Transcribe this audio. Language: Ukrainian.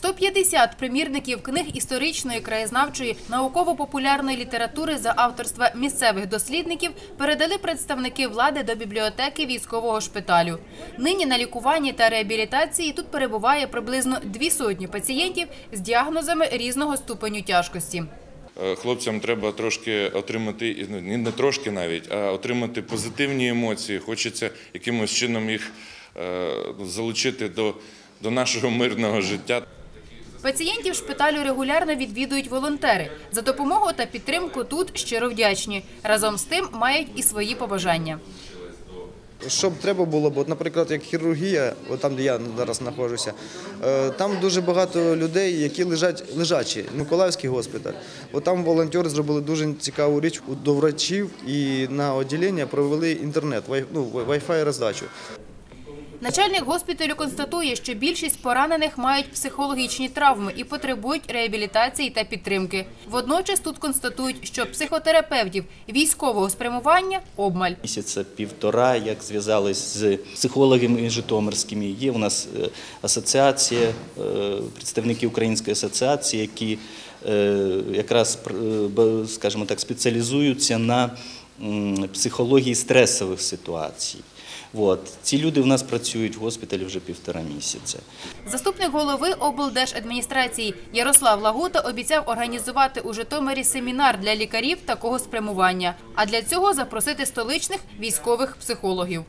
150 примірників книг історичної, краєзнавчої, науково-популярної літератури за авторства місцевих дослідників передали представники влади до бібліотеки військового шпиталю. Нині на лікуванні та реабілітації тут перебуває приблизно дві сотні пацієнтів з діагнозами різного ступеню тяжкості. Е, Хлопцям треба трошки отримати, не не трошки навіть, а отримати позитивні емоції. Хочеться якимось чином їх е, залучити до, до нашого мирного життя. Пацієнтів шпиталю регулярно відвідують волонтери. За допомогу та підтримку тут щиро вдячні. Разом з тим мають і свої побажання. Щоб треба було б, от, наприклад, як хірургія, от там, де я зараз знаходжуся, е, там дуже багато людей, які лежать лежачі. Миколаївський госпіталь. От там волонтери зробили дуже цікаву річ до врачів і на відділення провели інтернет, ну, Wi-Fi роздачу. Начальник госпіталю констатує, що більшість поранених мають психологічні травми і потребують реабілітації та підтримки. Водночас тут констатують, що психотерапевтів військового спрямування обмаль. Місяця півтора, як зв'язались з психологами житомирськими. Є у нас е, асоціація, е, представники Української асоціації, які е, якраз, скажімо так, спеціалізуються на психології стресових ситуацій. От. Ці люди в нас працюють в госпіталі вже півтора місяця. Заступник голови облдержадміністрації Ярослав Лагута обіцяв організувати у Житомирі семінар для лікарів такого спрямування, а для цього запросити столичних військових психологів.